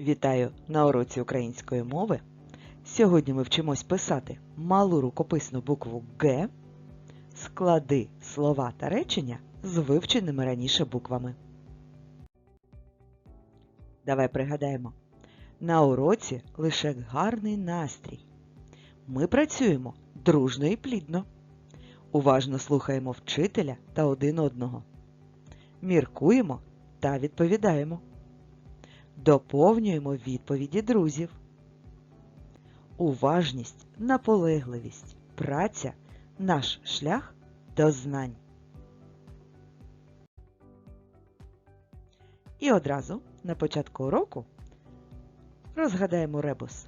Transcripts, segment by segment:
Вітаю на уроці української мови. Сьогодні ми вчимось писати малу рукописну букву Г, склади слова та речення з вивченими раніше буквами. Давай пригадаємо. На уроці лише гарний настрій. Ми працюємо дружно і плідно. Уважно слухаємо вчителя та один одного. Міркуємо та відповідаємо. Доповнюємо відповіді друзів. Уважність, наполегливість, праця наш шлях до знань. І одразу на початку уроку розгадаємо ребус.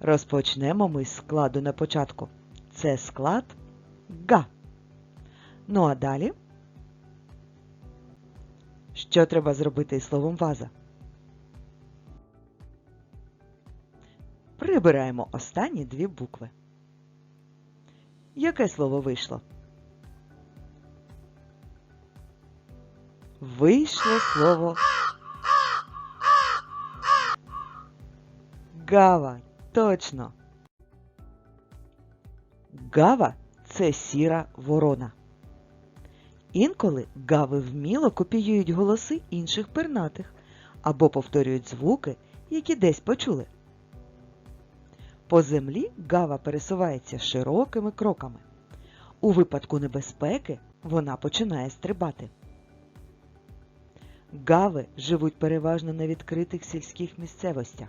Розпочнемо ми з складу на початку. Це склад га. Ну а далі що треба зробити із словом ваза? Прибираємо останні дві букви. Яке слово вийшло? Вийшло слово Гава. Точно. Гава це сіра ворона. Інколи гави вміло копіюють голоси інших пернатих або повторюють звуки, які десь почули. По землі гава пересувається широкими кроками. У випадку небезпеки вона починає стрибати. Гави живуть переважно на відкритих сільських місцевостях,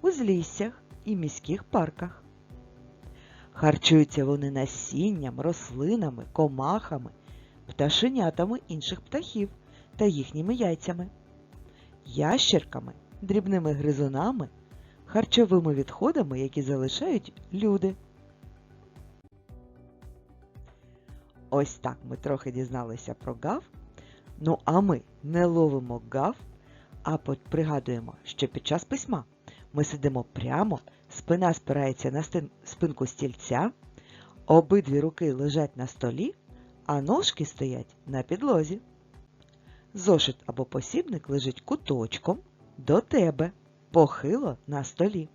узліссях і міських парках. Харчуються вони насінням, рослинами, комахами пташенятами інших птахів та їхніми яйцями, ящерками, дрібними гризунами, харчовими відходами, які залишають люди. Ось так ми трохи дізналися про гав. Ну а ми не ловимо гав, а пригадуємо, що під час письма ми сидимо прямо, спина спирається на спинку стільця, обидві руки лежать на столі а ножки стоять на підлозі. Зошит або посібник лежить куточком до тебе, похило на столі.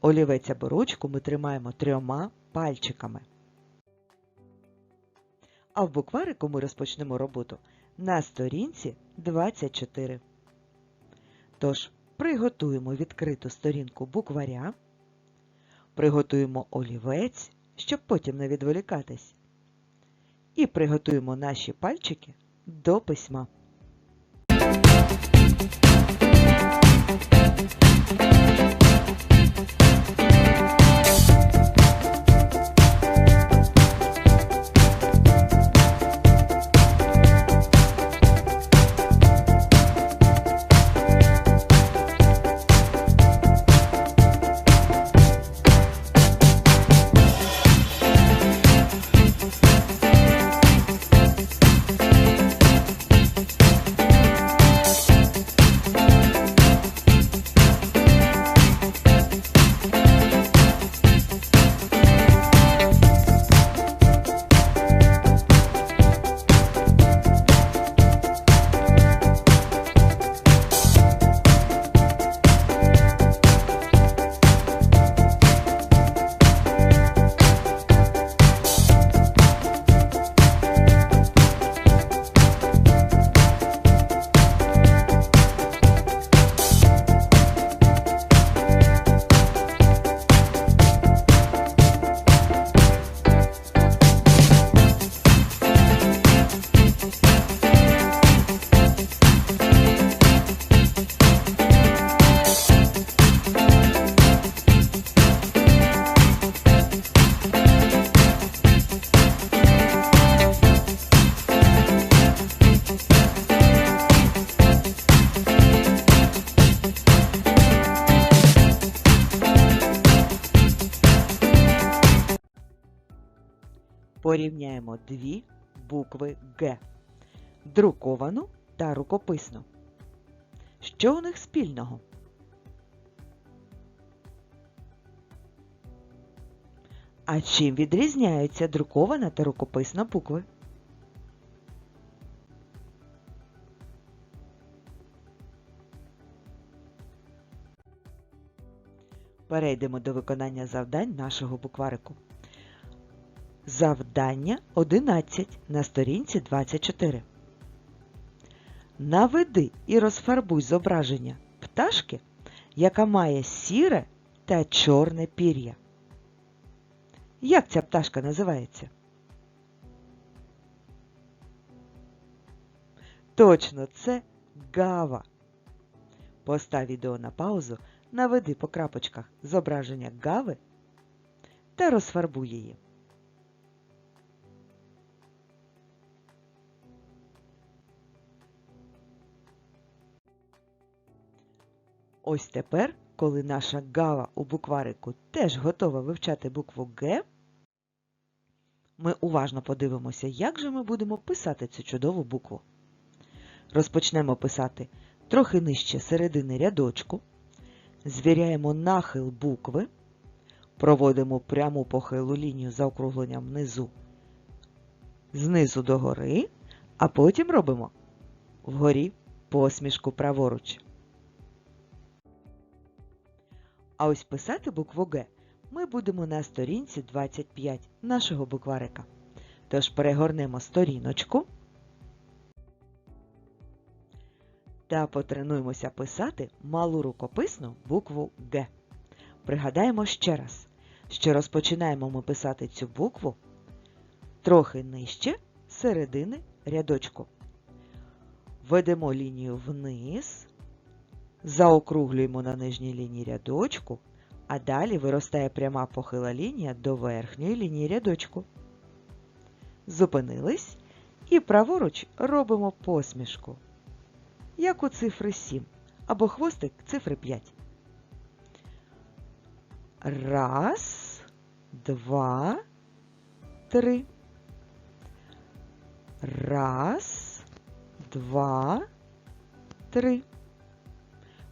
Олівець або ручку ми тримаємо трьома пальчиками. А в букварику ми розпочнемо роботу на сторінці 24. Тож, приготуємо відкриту сторінку букваря, приготуємо олівець, щоб потім не відволікатись і приготуємо наші пальчики до письма. Порівняємо дві букви Г друковану та рукописну. Що у них спільного? А чим відрізняються друкована та рукописна букви? Перейдемо до виконання завдань нашого букварику. Завдання 11 на сторінці 24. Наведи і розфарбуй зображення пташки, яка має сіре та чорне пір'я. Як ця пташка називається? Точно, це гава. Постав відео на паузу, наведи по крапочках зображення гави та розфарбуй її. Ось тепер, коли наша гава у букварику теж готова вивчати букву Г, ми уважно подивимося, як же ми будемо писати цю чудову букву. Розпочнемо писати трохи нижче середини рядочку, звіряємо нахил букви, проводимо пряму похилу лінію за округленням внизу, знизу до гори, а потім робимо вгорі посмішку праворуч. А ось писати букву Г ми будемо на сторінці 25 нашого букварика. Тож перегорнемо сторіночку та потренуємося писати малу рукописну букву Г. Пригадаємо ще раз, що розпочинаємо ми писати цю букву трохи нижче середини рядочку. Ведемо лінію вниз, заокруглюємо на нижній лінії рядочку, а далі виростає пряма похила лінія до верхньої лінії рядочку. Зупинились і праворуч робимо посмішку, як у цифри 7 або хвостик цифри 5. Раз, два, три. Раз, два, три.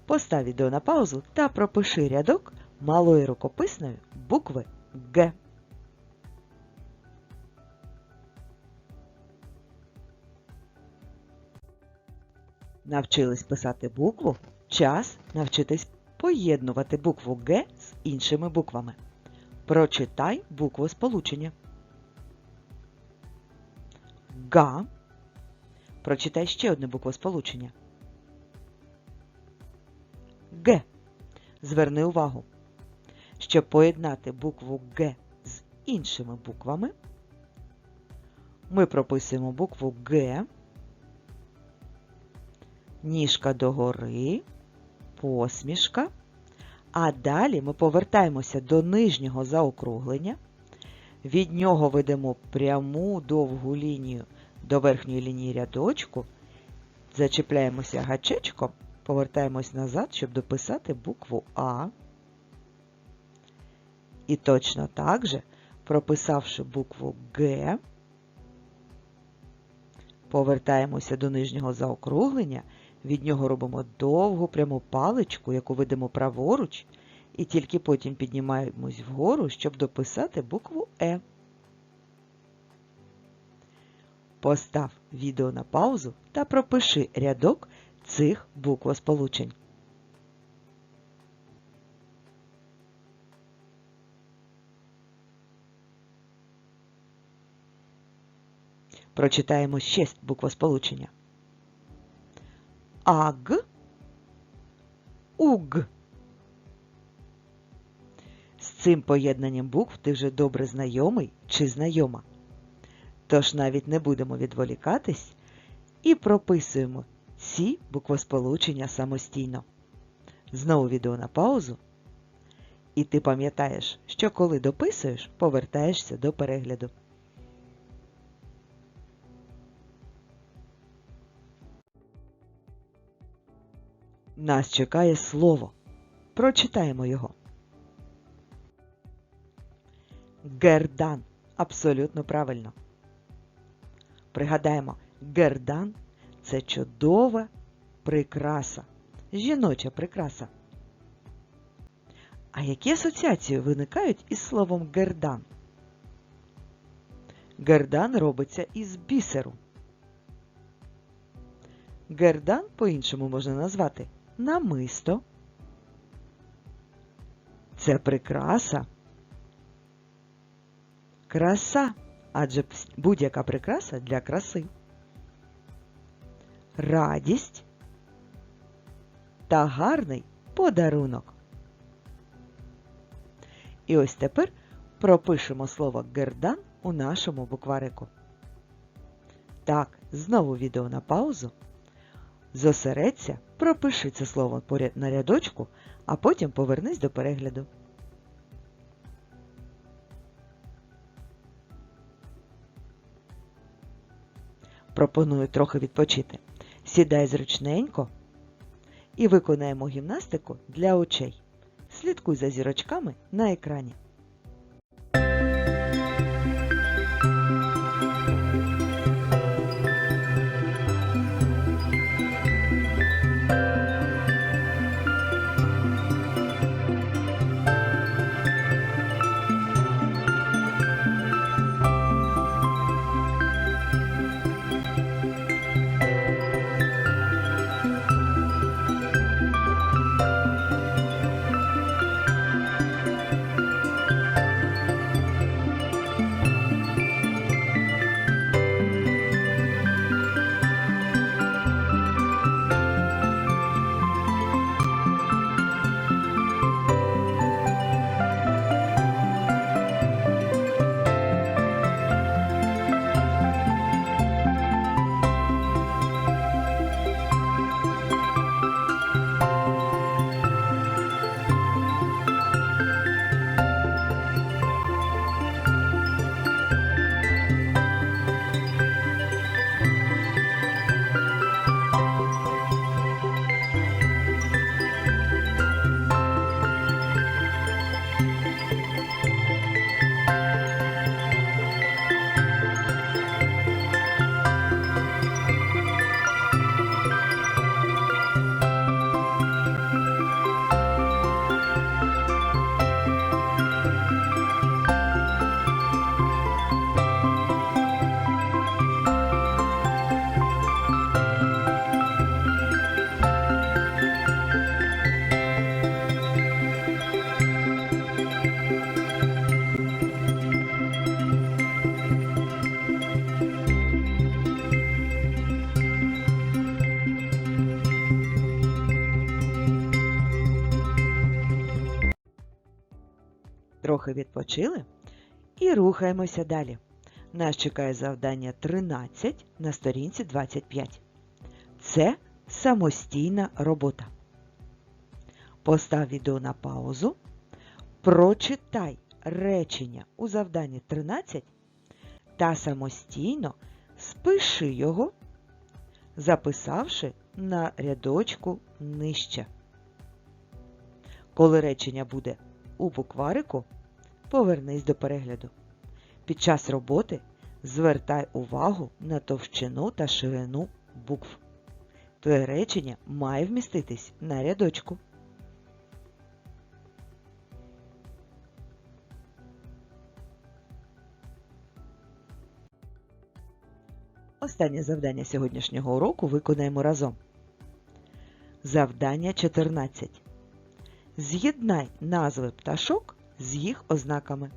Постав відео на паузу та пропиши рядок малої рукописної букви Г. Навчились писати букву. Час навчитись поєднувати букву Г з іншими буквами. Прочитай букву сполучення. Га. Прочитай ще одне букву сполучення. Г. Зверни увагу. Щоб поєднати букву Г з іншими буквами, ми прописуємо букву Г, ніжка догори, посмішка, а далі ми повертаємося до нижнього заокруглення, від нього ведемо пряму довгу лінію до верхньої лінії рядочку, зачіпляємося гачечком, повертаємось назад, щоб дописати букву А. І точно так же, прописавши букву Г, повертаємося до нижнього заокруглення, від нього робимо довгу пряму паличку, яку ведемо праворуч, і тільки потім піднімаємось вгору, щоб дописати букву Е. Постав відео на паузу та пропиши рядок цих буквосполучень. Прочитаємо ще буквосполучення. Аг, уг. З цим поєднанням букв ти вже добре знайомий чи знайома. Тож навіть не будемо відволікатись і прописуємо ці буквосполучення самостійно. Знову відео на паузу. І ти пам'ятаєш, що коли дописуєш, повертаєшся до перегляду. Нас чекає слово. Прочитаємо його. Гердан. Абсолютно правильно. Пригадаємо, гердан це чудова прикраса, жіноча прикраса. А які асоціації виникають із словом гердан? Гердан робиться із бісеру. Гердан по-іншому можна назвати намисто. Це прикраса. Краса, адже будь-яка прикраса для краси. Радість та гарний подарунок. І ось тепер пропишемо слово гердан у нашому букварику. Так, знову відео на паузу. Зосередься, пропиши це слово поряд на рядочку, а потім повернись до перегляду. Пропоную трохи відпочити. Сідай зручненько і виконаємо гімнастику для очей. Слідкуй за зірочками на екрані. Трохи відпочили і рухаємося далі. Нас чекає завдання 13 на сторінці 25. Це самостійна робота. Постав відео на паузу. Прочитай речення у завданні 13 та самостійно спиши його, записавши на рядочку нижче. Коли речення буде у букварику, повернись до перегляду. Під час роботи звертай увагу на товщину та ширину букв. Твоє речення має вміститись на рядочку. Останнє завдання сьогоднішнього уроку виконаємо разом. Завдання 14. З'єднай назви пташок з їх ознаками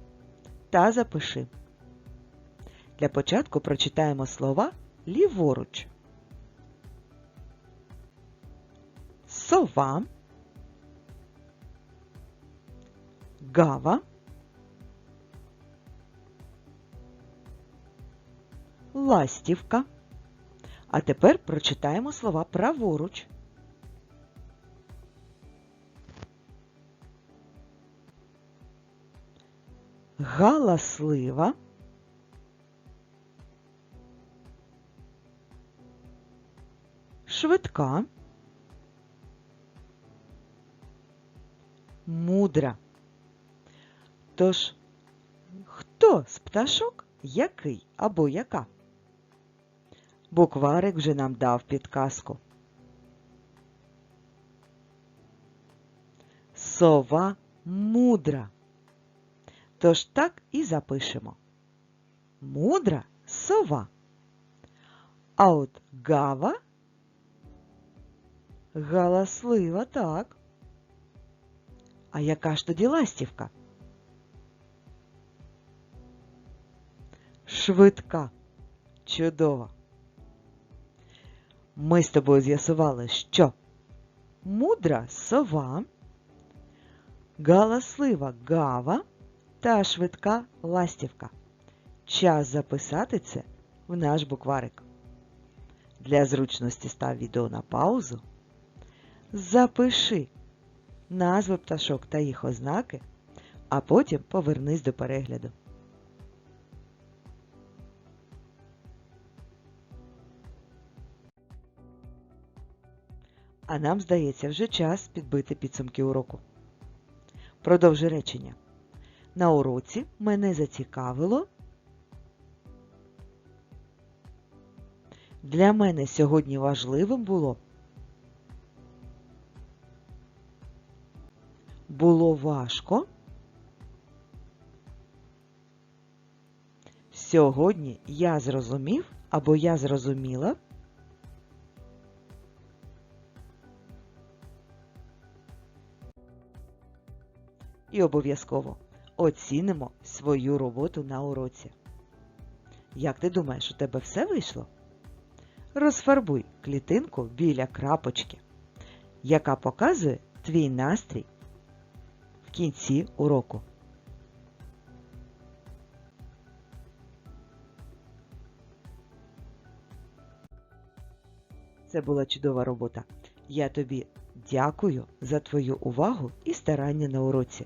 та запиши. Для початку прочитаємо слова ліворуч. Сова, гава, ластівка. А тепер прочитаємо слова праворуч. Галаслива, швидка, мудра. Тож, хто з пташок який або яка? Букварик вже нам дав підказку. Сова мудра. Тож так і запишемо. Мудра сова. А от гава галаслива так. А яка ж тоді ластівка? Швидка. Чудово. Ми з тобою з'ясували, що мудра сова, галаслива гава та швидка ластівка. Час записати це в наш букварик. Для зручності став відео на паузу. Запиши назви пташок та їх ознаки, а потім повернись до перегляду. А нам здається вже час підбити підсумки уроку. Продовжи речення. На уроці мене зацікавило. Для мене сьогодні важливим було. Було важко. Сьогодні я зрозумів або я зрозуміла. І обов'язково оцінимо свою роботу на уроці. Як ти думаєш, у тебе все вийшло? Розфарбуй клітинку біля крапочки, яка показує твій настрій в кінці уроку. Це була чудова робота. Я тобі дякую за твою увагу і старання на уроці.